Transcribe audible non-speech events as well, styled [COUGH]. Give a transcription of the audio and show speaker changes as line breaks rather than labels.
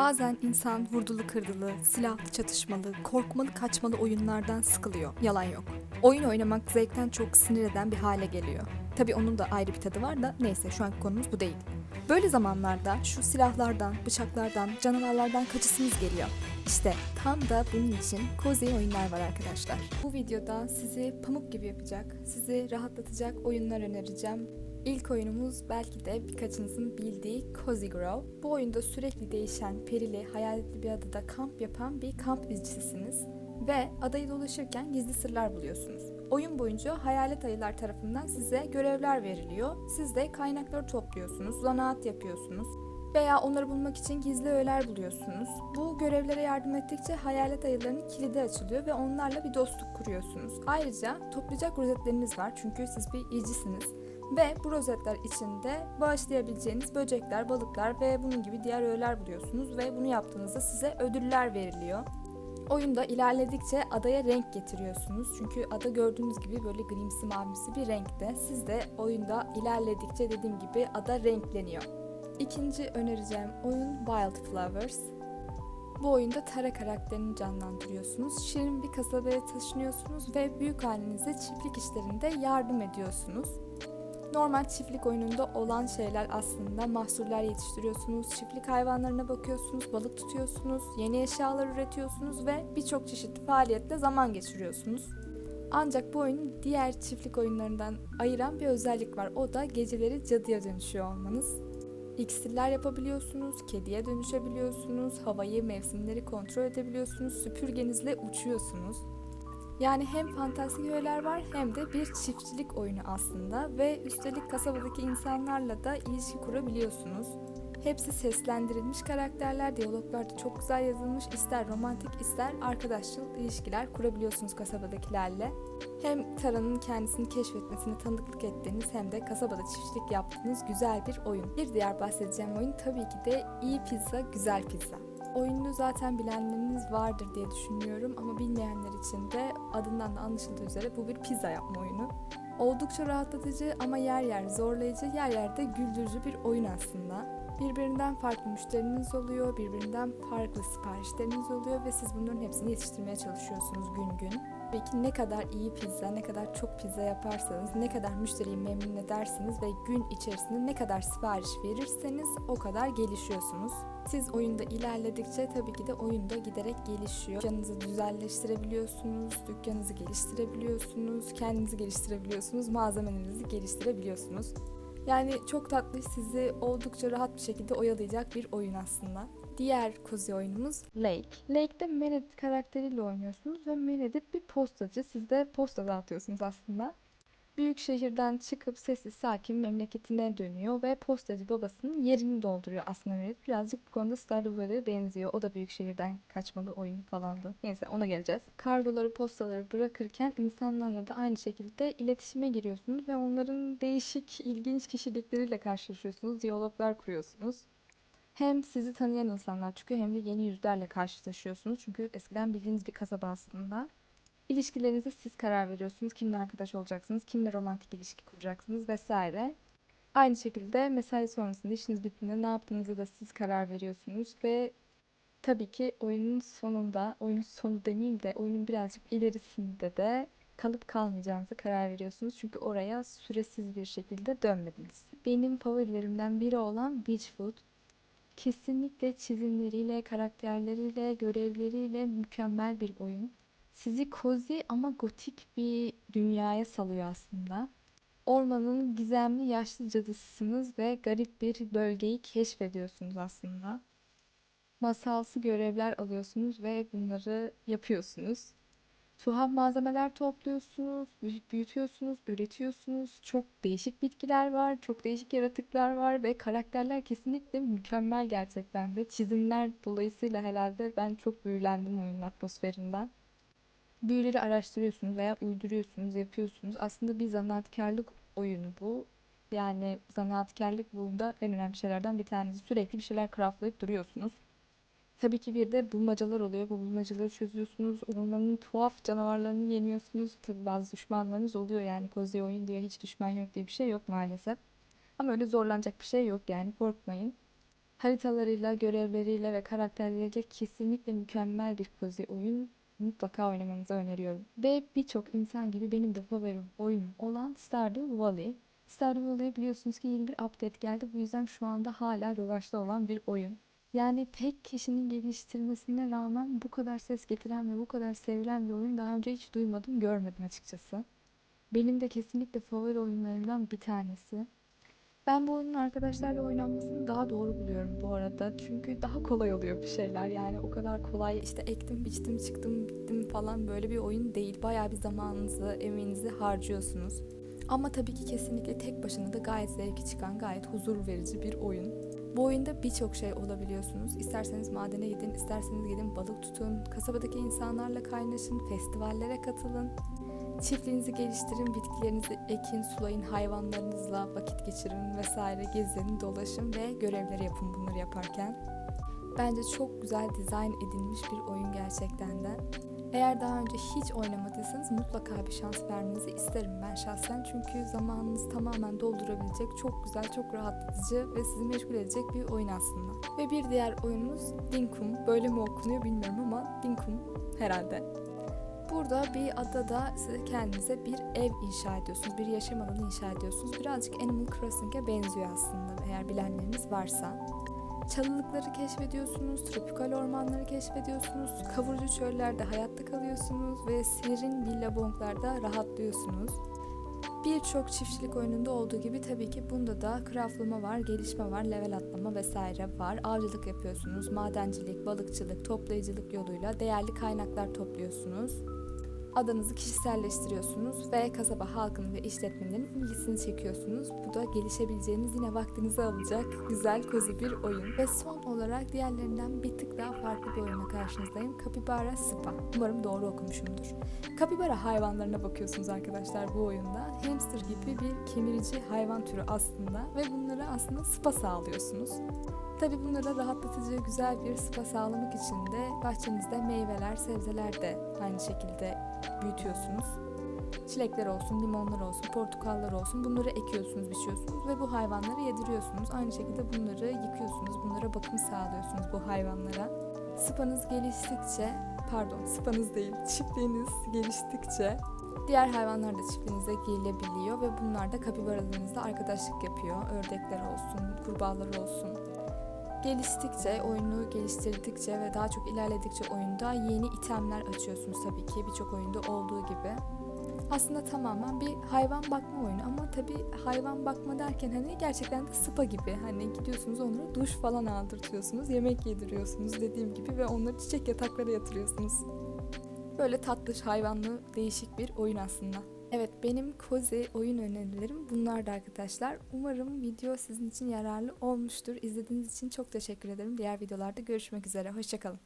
Bazen insan vurdulu kırdılı, silahlı çatışmalı, korkmalı kaçmalı oyunlardan sıkılıyor. Yalan yok. Oyun oynamak zevkten çok sinir eden bir hale geliyor. Tabii onun da ayrı bir tadı var da neyse şu anki konumuz bu değil. Böyle zamanlarda şu silahlardan, bıçaklardan, canavarlardan kaçısınız geliyor. İşte tam da bunun için cozy oyunlar var arkadaşlar. Bu videoda sizi pamuk gibi yapacak, sizi rahatlatacak oyunlar önereceğim. İlk oyunumuz belki de birkaçınızın bildiği Cozy Grove. Bu oyunda sürekli değişen, perili, hayaletli bir adada kamp yapan bir kamp izcisisiniz ve adayı dolaşırken gizli sırlar buluyorsunuz. Oyun boyunca hayalet ayılar tarafından size görevler veriliyor. Siz de kaynakları topluyorsunuz, zanaat yapıyorsunuz veya onları bulmak için gizli öğeler buluyorsunuz. Bu görevlere yardım ettikçe hayalet ayılarının kilidi açılıyor ve onlarla bir dostluk kuruyorsunuz. Ayrıca toplayacak rozetleriniz var çünkü siz bir izcisiniz. Ve bu rozetler içinde bağışlayabileceğiniz böcekler, balıklar ve bunun gibi diğer öğeler buluyorsunuz ve bunu yaptığınızda size ödüller veriliyor. Oyunda ilerledikçe adaya renk getiriyorsunuz. Çünkü ada gördüğünüz gibi böyle grimsi mavimsi bir renkte. Siz de oyunda ilerledikçe dediğim gibi ada renkleniyor. İkinci önereceğim oyun Wildflowers. Bu oyunda Tara karakterini canlandırıyorsunuz. Şirin bir kasabaya taşınıyorsunuz ve büyük annenize çiftlik işlerinde yardım ediyorsunuz. Normal çiftlik oyununda olan şeyler aslında mahsuller yetiştiriyorsunuz, çiftlik hayvanlarına bakıyorsunuz, balık tutuyorsunuz, yeni eşyalar üretiyorsunuz ve birçok çeşitli faaliyetle zaman geçiriyorsunuz. Ancak bu oyunu diğer çiftlik oyunlarından ayıran bir özellik var. O da geceleri cadıya dönüşüyor olmanız. İksirler yapabiliyorsunuz, kediye dönüşebiliyorsunuz, havayı, mevsimleri kontrol edebiliyorsunuz, süpürgenizle uçuyorsunuz. Yani hem fantastik öğeler var hem de bir çiftçilik oyunu aslında ve üstelik kasabadaki insanlarla da ilişki kurabiliyorsunuz. Hepsi seslendirilmiş karakterler, diyaloglar da çok güzel yazılmış. İster romantik ister arkadaşçıl ilişkiler kurabiliyorsunuz kasabadakilerle. Hem Tara'nın kendisini keşfetmesine tanıklık ettiğiniz hem de kasabada çiftçilik yaptığınız güzel bir oyun. Bir diğer bahsedeceğim oyun tabii ki de iyi pizza, güzel pizza. Oyunu zaten bilenleriniz vardır diye düşünüyorum ama bilmeyenler için de adından da anlaşıldığı üzere bu bir pizza yapma oyunu. Oldukça rahatlatıcı ama yer yer zorlayıcı, yer yer güldürücü bir oyun aslında. Birbirinden farklı müşteriniz oluyor, birbirinden farklı siparişleriniz oluyor ve siz bunların hepsini yetiştirmeye çalışıyorsunuz gün gün. Peki ne kadar iyi pizza, ne kadar çok pizza yaparsanız, ne kadar müşteriyi memnun edersiniz ve gün içerisinde ne kadar sipariş verirseniz o kadar gelişiyorsunuz. Siz oyunda ilerledikçe tabii ki de oyunda giderek gelişiyor. Dükkanınızı düzelleştirebiliyorsunuz, dükkanınızı geliştirebiliyorsunuz, kendinizi geliştirebiliyorsunuz, malzemelerinizi geliştirebiliyorsunuz. Yani çok tatlı sizi oldukça rahat bir şekilde oyalayacak bir oyun aslında. Diğer cozy oyunumuz Lake. Lake'de Meredith karakteriyle oynuyorsunuz ve Meredith bir postacı. Siz de posta dağıtıyorsunuz aslında. Büyük şehirden çıkıp sessiz sakin memleketine dönüyor ve postacı babasının yerini dolduruyor aslında Meredith. Birazcık bu konuda Stardew benziyor. O da büyük şehirden kaçmalı oyun falandı. Neyse ona geleceğiz. Kargoları, postaları bırakırken insanlarla da aynı şekilde iletişime giriyorsunuz ve onların değişik, ilginç kişilikleriyle karşılaşıyorsunuz. Diyaloglar kuruyorsunuz. Hem sizi tanıyan insanlar çıkıyor hem de yeni yüzlerle karşılaşıyorsunuz. Çünkü eskiden bildiğiniz bir kasaba aslında. İlişkilerinize siz karar veriyorsunuz. Kimle arkadaş olacaksınız, kimle romantik ilişki kuracaksınız vesaire. Aynı şekilde mesai sonrasında işiniz bittiğinde ne yaptığınızı da siz karar veriyorsunuz ve tabii ki oyunun sonunda, oyunun sonu demeyeyim de oyunun birazcık ilerisinde de kalıp kalmayacağınızı karar veriyorsunuz. Çünkü oraya süresiz bir şekilde dönmediniz. Benim favorilerimden biri olan Beachfoot. Kesinlikle çizimleriyle, karakterleriyle, görevleriyle mükemmel bir oyun. Sizi cozy ama gotik bir dünyaya salıyor aslında. Ormanın gizemli yaşlı cadısısınız ve garip bir bölgeyi keşfediyorsunuz aslında. Masalsı görevler alıyorsunuz ve bunları yapıyorsunuz. Tuhaf malzemeler topluyorsunuz, büyü- büyütüyorsunuz, üretiyorsunuz. Çok değişik bitkiler var, çok değişik yaratıklar var ve karakterler kesinlikle mükemmel gerçekten de. Çizimler dolayısıyla herhalde ben çok büyülendim oyunun atmosferinden. Büyüleri araştırıyorsunuz veya uyduruyorsunuz, yapıyorsunuz. Aslında bir zanaatkarlık oyunu bu. Yani zanaatkarlık burada en önemli şeylerden bir tanesi. Sürekli bir şeyler craftlayıp duruyorsunuz. Tabii ki bir de bulmacalar oluyor. Bu bulmacaları çözüyorsunuz. Ormanın tuhaf canavarlarını yeniyorsunuz. Tabii bazı düşmanlarınız oluyor yani. Cozy oyun diye hiç düşman yok diye bir şey yok maalesef. Ama öyle zorlanacak bir şey yok yani korkmayın. Haritalarıyla, görevleriyle ve karakterleriyle kesinlikle mükemmel bir cozy oyun. Mutlaka oynamanızı öneriyorum. Ve birçok insan gibi benim de favorim oyun olan Stardew Valley. Stardew Valley'e biliyorsunuz ki yeni bir update geldi. Bu yüzden şu anda hala revaçta olan bir oyun. Yani tek kişinin geliştirmesine rağmen bu kadar ses getiren ve bu kadar sevilen bir oyun daha önce hiç duymadım, görmedim açıkçası. Benim de kesinlikle favori oyunlarımdan bir tanesi. Ben bu oyunun arkadaşlarla oynanmasını daha doğru buluyorum bu arada. Çünkü daha kolay oluyor bir şeyler. Yani o kadar kolay işte ektim, biçtim, çıktım, bittim falan böyle bir oyun değil. Bayağı bir zamanınızı, emeğinizi harcıyorsunuz. Ama tabii ki kesinlikle tek başına da gayet zevki çıkan, gayet huzur verici bir oyun. Bu oyunda birçok şey olabiliyorsunuz. İsterseniz madene gidin, isterseniz gidin balık tutun, kasabadaki insanlarla kaynaşın, festivallere katılın. Çiftliğinizi geliştirin, bitkilerinizi ekin, sulayın, hayvanlarınızla vakit geçirin vesaire, gezin, dolaşın ve görevleri yapın bunları yaparken. Bence çok güzel dizayn edilmiş bir oyun gerçekten de. Eğer daha önce hiç oynamadıysanız mutlaka bir şans vermenizi isterim ben şahsen. Çünkü zamanınızı tamamen doldurabilecek çok güzel, çok rahatlatıcı ve sizi meşgul edecek bir oyun aslında. Ve bir diğer oyunumuz Dinkum. Böyle mi okunuyor bilmiyorum ama Dinkum herhalde. Burada bir adada kendinize bir ev inşa ediyorsunuz. Bir yaşam alanı inşa ediyorsunuz. Birazcık Animal Crossing'e benziyor aslında eğer bilenleriniz varsa. Çalılıkları keşfediyorsunuz, tropikal ormanları keşfediyorsunuz, kavurucu çöllerde hayatta kalıyorsunuz ve serin billabonglarda rahatlıyorsunuz. Birçok çiftçilik oyununda olduğu gibi tabii ki bunda da craftlama var, gelişme var, level atlama vesaire var. Avcılık yapıyorsunuz, madencilik, balıkçılık, toplayıcılık yoluyla değerli kaynaklar topluyorsunuz. Adanızı kişiselleştiriyorsunuz ve kasaba halkının ve işletmelerin ilgisini çekiyorsunuz. Bu da gelişebileceğiniz yine vaktinizi alacak güzel kozu bir oyun. Ve son olarak diğerlerinden bir tık daha farklı bir oyuna karşınızdayım. Capybara Spa. Umarım doğru okumuşumdur. Capybara hayvanlarına bakıyorsunuz arkadaşlar bu oyunda. Hamster gibi bir kemirici hayvan türü aslında ve bunlara aslında spa sağlıyorsunuz. Tabi bunlara rahatlatıcı güzel bir spa sağlamak için de bahçenizde meyveler, sebzeler de aynı şekilde büyütüyorsunuz. Çilekler olsun, limonlar olsun, portakallar olsun bunları ekiyorsunuz, biçiyorsunuz ve bu hayvanlara yediriyorsunuz. Aynı şekilde bunları yıkıyorsunuz, bunlara bakım sağlıyorsunuz bu hayvanlara. Spanız geliştikçe, pardon spanız değil, [LAUGHS] çiftliğiniz geliştikçe diğer hayvanlar da çiftliğinize gelebiliyor ve bunlar da kapibaralarınızla arkadaşlık yapıyor. Ördekler olsun, kurbağalar olsun. Geliştikçe, oyunu geliştirdikçe ve daha çok ilerledikçe oyunda yeni itemler açıyorsunuz tabii ki birçok oyunda olduğu gibi. Aslında tamamen bir hayvan bakma oyunu ama tabii hayvan bakma derken hani gerçekten de spa gibi. Hani gidiyorsunuz onlara duş falan aldırtıyorsunuz, yemek yediriyorsunuz dediğim gibi ve onları çiçek yataklara yatırıyorsunuz. Böyle tatlış, hayvanlı, değişik bir oyun aslında. Evet benim cozy oyun önerilerim bunlardı arkadaşlar. Umarım video sizin için yararlı olmuştur. İzlediğiniz için çok teşekkür ederim. Diğer videolarda görüşmek üzere. Hoşçakalın.